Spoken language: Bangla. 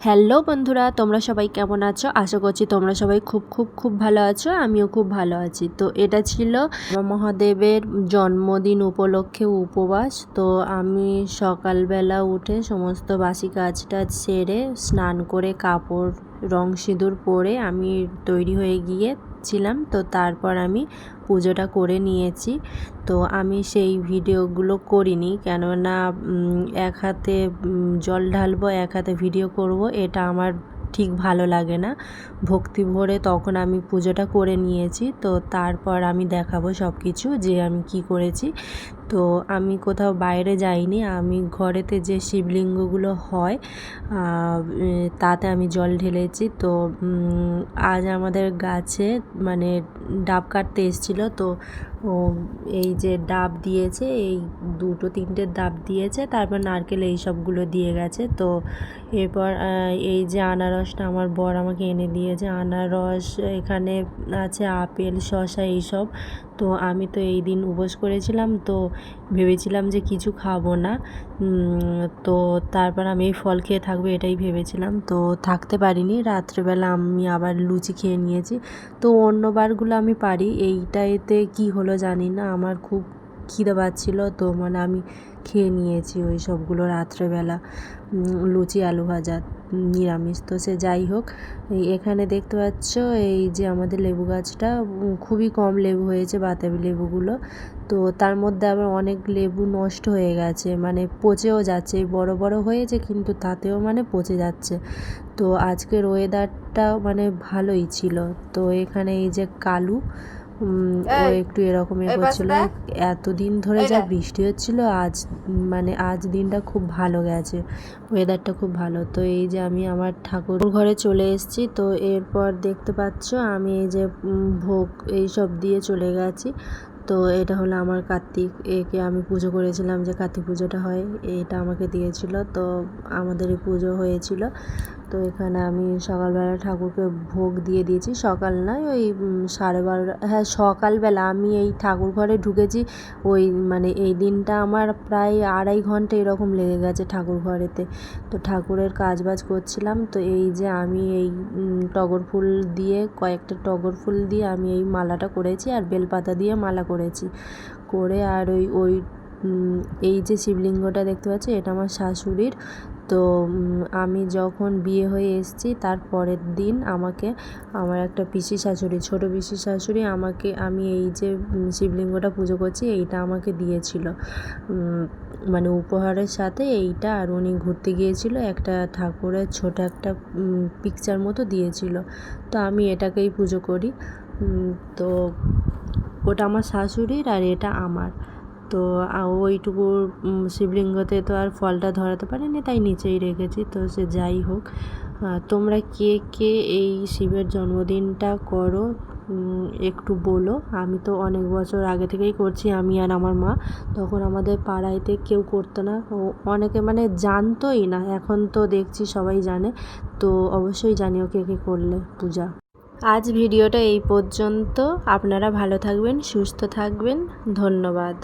হ্যালো বন্ধুরা, তোমরা সবাই কেমন আছো? আশা করছি তোমরা সবাই খুব খুব খুব ভালো আছো, আমিও খুব ভালো আছি। তো এটা ছিল মহাদেবের জন্মদিন উপলক্ষে উপবাস। তো আমি সকালবেলা উঠে সমস্ত বাসি কাজটা সেরে স্নান করে কাপড়, রং সিঁদুর পরে আমি তৈরি হয়ে গিয়েছিলাম তো তারপর আমি পুজোটা করে নিয়েছি। তো আমি সেই ভিডিওগুলো করিনি, কেননা এক হাতে জল ঢালবো, এক হাতে ভিডিও করব, এটা আমার ঠিক ভালো লাগে না। ভক্তি ভরে তখন আমি পুজোটা করে নিয়েছি, তো তারপর আমি দেখাবো সব কিছু যে আমি কি করেছি। তো আমি কোথাও বাইরে যাইনি। আমি ঘরেতে যে শিবলিঙ্গগুলো হয় তাতে আমি জল ঢেলেছি। তো আজ আমাদের গাছে মানে ডাব কাটতে এসেছিল। তো ও এই যে ডাব দিয়েছে, এই দুটো তিনটে ডাব দিয়েছে, তারপর নারকেল এই সবগুলো দিয়ে গেছে। তো এরপর এই যে আনারসটা আমার বর আমাকে এনে দিয়েছে। আনারস এখানে আছে, আপেল, শসা এইসব। তো আমি তো এই দিন উপোস করেছিলাম। তো ভেবেছিলাম যে কিছু খাব না। তো তারপর আমি এই ফল খেয়ে থাকব এটাই ভেবেছিলাম। তো থাকতে পারিনি। রাত্রেবেলা আমি আবার লুচি খেয়ে নিয়েছি। তো অন্য বারগুলো আমি পারি। এইটাতে কি হলো জানি না। আমার খুব খিদে পাচ্ছিলো। তো মানে আমি খেয়ে নিয়েছি ওই সবগুলো রাত্রেবেলা। লুচি, আলু ভাজা। নিরামিষ। তো সে যাই হোক এখানে দেখতে পাচ্ছ এই যে আমাদের লেবু গাছটা খুবই কম লেবু হয়েছে বাতাবি লেবুগুলো। তো তার মধ্যে আবার অনেক লেবু নষ্ট হয়ে গেছে মানে পচেও যাচ্ছে। বড় বড় হয়েছে কিন্তু তাতেও মানে পচে যাচ্ছে। তো আজকের ওয়েদারটা মানে ভালোই ছিল। তো এখানে এই যে কালু ও একটু এরকম এ করছিল। এতদিন ধরে যা বৃষ্টি হচ্ছিল আজ মানে আজ দিনটা খুব ভালো গেছে। ওয়েদারটা খুব ভালো। তো এই যে আমি আমার ঠাকুর ঘরে চলে এসেছি তো এরপর দেখতে পাচ্ছ আমি এই যে ভোগ এই সব দিয়ে চলে গেছি। তো এটা হলো আমার কার্তিক। একে আমি পুজো করেছিলাম যে কার্তিক পুজোটা হয় এটা আমাকে দিয়েছিল। তো আমাদের এই পুজো হয়েছিল। তো এখানে আমি সকালবেলা ঠাকুরকে ভোগ দিয়ে দিয়েছি। সকাল নয়, ওই সাড়ে বারোটা হ্যাঁ সকালবেলা আমি এই ঠাকুর ঘরে ঢুকেছি। ওই মানে এই দিনটা আমার প্রায় আড়াই ঘণ্টা এরকম লেগে গেছে ঠাকুর ঘরেতে। তো ঠাকুরের কাজ বাজ করছিলাম, তো এই যে আমি এই টগর ফুল দিয়ে, কয়েকটা টগর ফুল দিয়ে আমি এই মালাটা করেছি আর বেলপাতা দিয়ে মালা করেছি। করে আর ওই ওই এই যে শিবলিঙ্গটা দেখতে পাচ্ছি, এটা আমার শাশুড়ির। তো আমি যখন বিয়ে হয়ে এসেছি, তার পরের দিন আমাকে, আমার একটা পিসি শাশুড়ি, ছোট পিসি শাশুড়ি আমাকে, আমি এই যে শিবলিঙ্গটা পুজো করছি, এইটা আমাকে দিয়েছিল। মানে উপহারের সাথে এইটা, আর উনি ঘুরতে গিয়েছিল, একটা ঠাকুরের ছোট একটা পিকচার মতো দিয়েছিল। তো আমি এটাকেই পুজো করি। তো, ওটা আমার শাশুড়ির আর এটা আমার। তো ওইটুকু শিবলিঙ্গতে তো আর ফলটা ধরাতে পারিনি, তাই নিচেই রেখেছি। তো সে যাই হোক তোমরা কে কে এই শিবের জন্মদিনটা করো একটু বলো। আমি তো অনেক বছর আগে থেকেই করছি, আমি আর আমার মা। তখন আমাদের পাড়াইতে কেউ করতো না। ও অনেকে মানে জানতোই না, এখন তো দেখছি সবাই জানে। তো অবশ্যই জানিও কে কে করলে পূজা। আজ ভিডিওটা এই পর্যন্ত। আপনারা ভালো থাকবেন, সুস্থ থাকবেন। ধন্যবাদ।